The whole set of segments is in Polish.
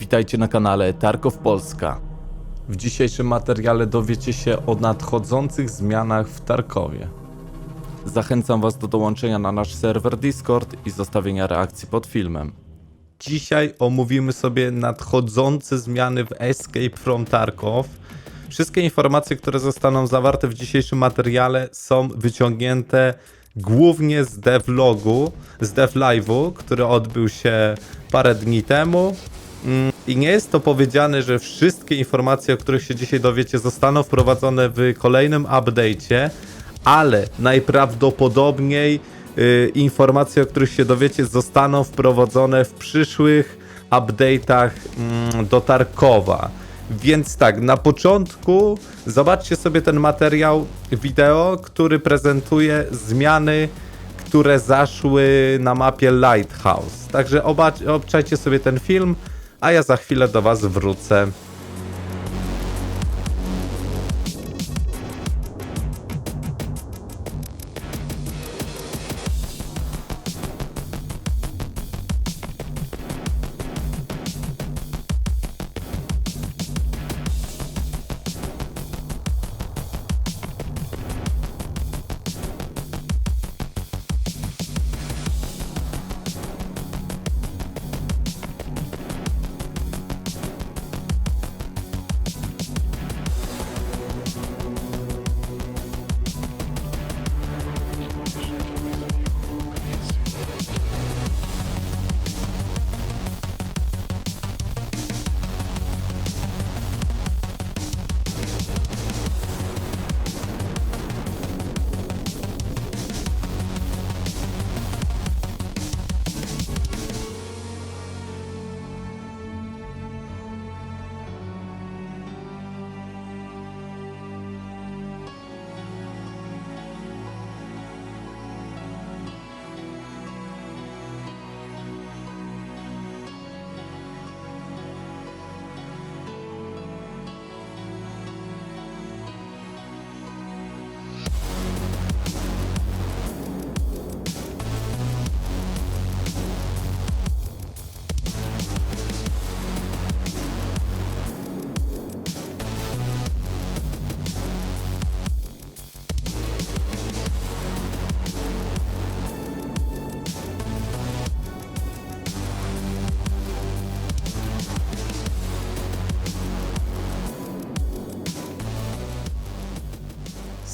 Witajcie na kanale Tarkow Polska. W dzisiejszym materiale dowiecie się o nadchodzących zmianach w Tarkowie. Zachęcam Was do dołączenia na nasz serwer Discord i zostawienia reakcji pod filmem. Dzisiaj omówimy sobie nadchodzące zmiany w Escape from Tarkov. Wszystkie informacje, które zostaną zawarte w dzisiejszym materiale są wyciągnięte głównie z devlogu, z devlive'u, który odbył się parę dni temu. Mm, I nie jest to powiedziane, że wszystkie informacje, o których się dzisiaj dowiecie, zostaną wprowadzone w kolejnym update'cie, ale najprawdopodobniej y, informacje, o których się dowiecie, zostaną wprowadzone w przyszłych update'ach mm, do Tarkowa. Więc tak, na początku zobaczcie sobie ten materiał wideo, który prezentuje zmiany, które zaszły na mapie Lighthouse. Także obczajcie sobie ten film, a ja za chwilę do Was wrócę.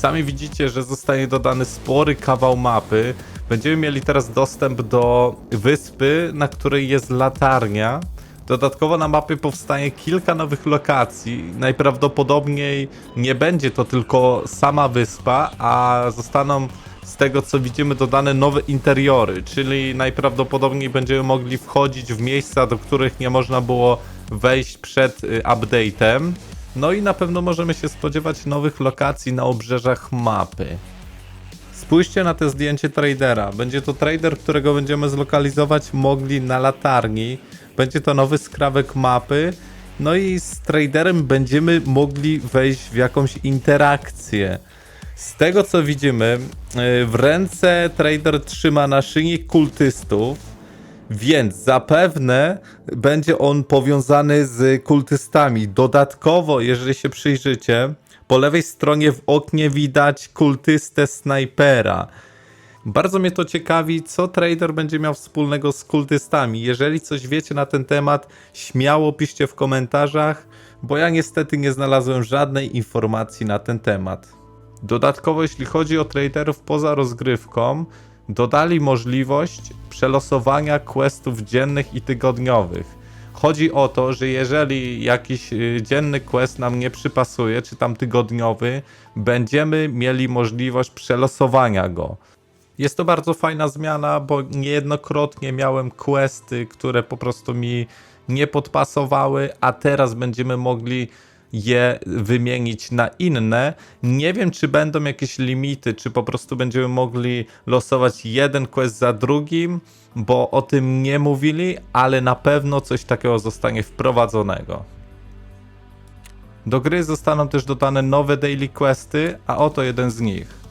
Sami widzicie, że zostanie dodany spory kawał mapy. Będziemy mieli teraz dostęp do wyspy, na której jest latarnia. Dodatkowo na mapie powstanie kilka nowych lokacji. Najprawdopodobniej nie będzie to tylko sama wyspa, a zostaną z tego co widzimy dodane nowe interiory, czyli najprawdopodobniej będziemy mogli wchodzić w miejsca, do których nie można było wejść przed y, update'em. No i na pewno możemy się spodziewać nowych lokacji na obrzeżach mapy. Spójrzcie na to zdjęcie tradera. Będzie to trader, którego będziemy zlokalizować mogli na latarni. Będzie to nowy skrawek mapy. No i z traderem będziemy mogli wejść w jakąś interakcję. Z tego co widzimy, yy, w ręce trader trzyma naszyjnik kultystów. Więc zapewne będzie on powiązany z kultystami. Dodatkowo, jeżeli się przyjrzycie, po lewej stronie w oknie widać kultystę snajpera. Bardzo mnie to ciekawi, co trader będzie miał wspólnego z kultystami. Jeżeli coś wiecie na ten temat, śmiało piszcie w komentarzach, bo ja niestety nie znalazłem żadnej informacji na ten temat. Dodatkowo, jeśli chodzi o traderów poza rozgrywką, dodali możliwość przelosowania questów dziennych i tygodniowych. Chodzi o to, że jeżeli jakiś y, dzienny quest nam nie przypasuje, czy tam tygodniowy, będziemy mieli możliwość przelosowania go. Jest to bardzo fajna zmiana, bo niejednokrotnie miałem questy, które po prostu mi nie podpasowały, a teraz będziemy mogli je wymienić na inne. Nie wiem, czy będą jakieś limity, czy po prostu będziemy mogli losować jeden quest za drugim, bo o tym nie mówili, ale na pewno coś takiego zostanie wprowadzonego. Do gry zostaną też dodane nowe daily questy, a oto jeden z nich.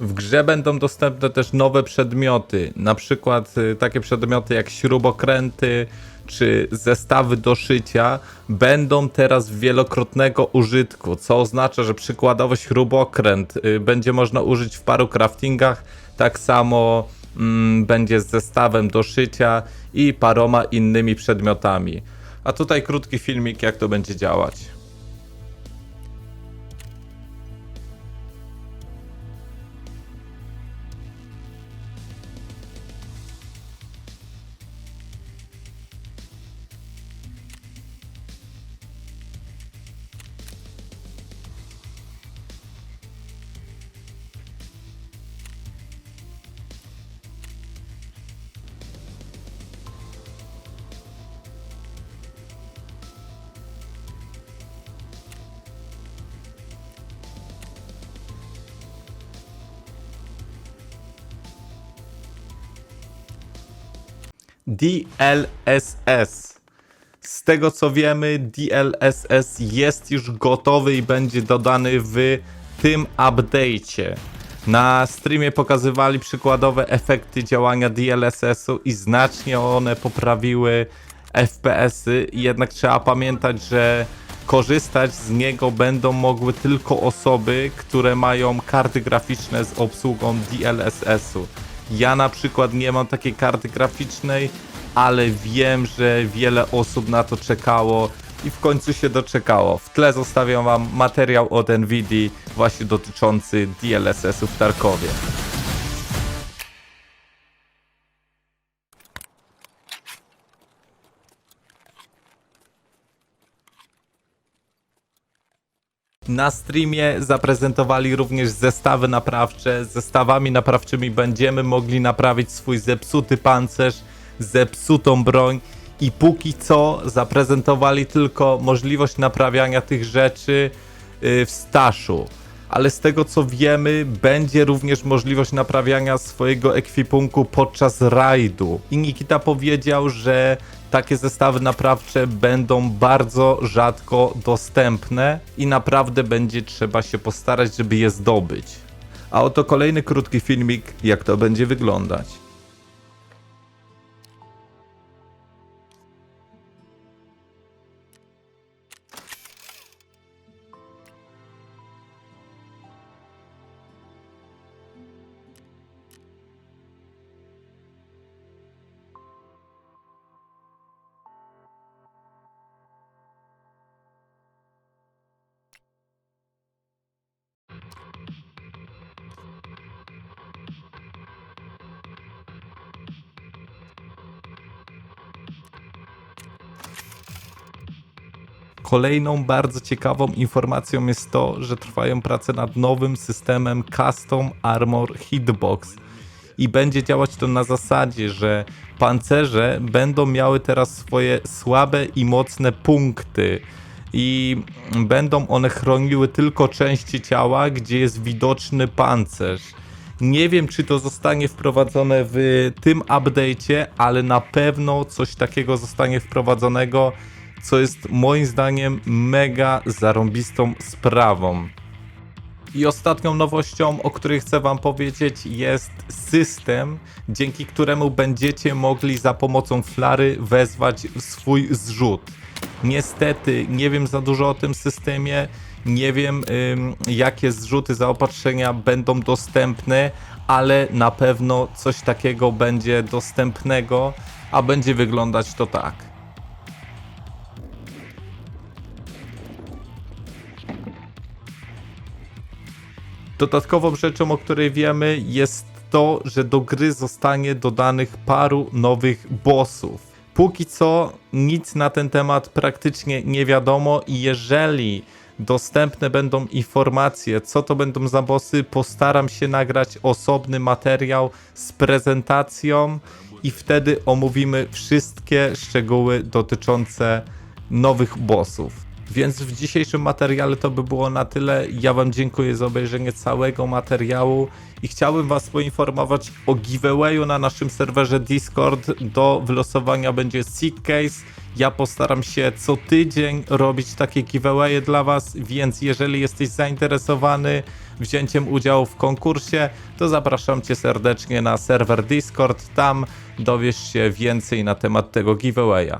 W grze będą dostępne też nowe przedmioty, na przykład y, takie przedmioty jak śrubokręty czy zestawy do szycia będą teraz wielokrotnego użytku, co oznacza, że przykładowo śrubokręt y, będzie można użyć w paru craftingach, tak samo mm, będzie z zestawem do szycia i paroma innymi przedmiotami. A tutaj krótki filmik, jak to będzie działać. DLSS. Z tego co wiemy, DLSS jest już gotowy i będzie dodany w tym update'cie. Na streamie pokazywali przykładowe efekty działania DLSS-u i znacznie one poprawiły FPS-y. Jednak trzeba pamiętać, że korzystać z niego będą mogły tylko osoby, które mają karty graficzne z obsługą DLSS-u. Ja na przykład nie mam takiej karty graficznej, ale wiem, że wiele osób na to czekało i w końcu się doczekało. W tle zostawiam wam materiał od Nvidia właśnie dotyczący DLSS-u w Tarkowie. Na streamie zaprezentowali również zestawy naprawcze. Zestawami naprawczymi będziemy mogli naprawić swój zepsuty pancerz, zepsutą broń i póki co zaprezentowali tylko możliwość naprawiania tych rzeczy y, w staszu. Ale z tego co wiemy, będzie również możliwość naprawiania swojego ekwipunku podczas rajdu. I Nikita powiedział, że takie zestawy naprawcze będą bardzo rzadko dostępne i naprawdę będzie trzeba się postarać, żeby je zdobyć. A oto kolejny krótki filmik, jak to będzie wyglądać. Kolejną bardzo ciekawą informacją jest to, że trwają prace nad nowym systemem Custom Armor Hitbox. I będzie działać to na zasadzie, że pancerze będą miały teraz swoje słabe i mocne punkty. I będą one chroniły tylko części ciała, gdzie jest widoczny pancerz. Nie wiem, czy to zostanie wprowadzone w tym update'cie, ale na pewno coś takiego zostanie wprowadzonego, co jest moim zdaniem mega zarąbistą sprawą. I ostatnią nowością, o której chcę Wam powiedzieć, jest system, dzięki któremu będziecie mogli za pomocą flary wezwać swój zrzut. Niestety nie wiem za dużo o tym systemie, nie wiem ym, jakie zrzuty zaopatrzenia będą dostępne, ale na pewno coś takiego będzie dostępnego, a będzie wyglądać to tak. Dodatkową rzeczą, o której wiemy, jest to, że do gry zostanie dodanych paru nowych bossów. Póki co nic na ten temat praktycznie nie wiadomo i jeżeli dostępne będą informacje, co to będą za bossy, postaram się nagrać osobny materiał z prezentacją i wtedy omówimy wszystkie szczegóły dotyczące nowych bossów. Więc w dzisiejszym materiale to by było na tyle. Ja Wam dziękuję za obejrzenie całego materiału i chciałbym Was poinformować o giveawayu na naszym serwerze Discord. Do wylosowania będzie Seek Case. Ja postaram się co tydzień robić takie giveawaye dla Was, więc jeżeli jesteś zainteresowany wzięciem udziału w konkursie, to zapraszam Cię serdecznie na serwer Discord. Tam dowiesz się więcej na temat tego giveawaya.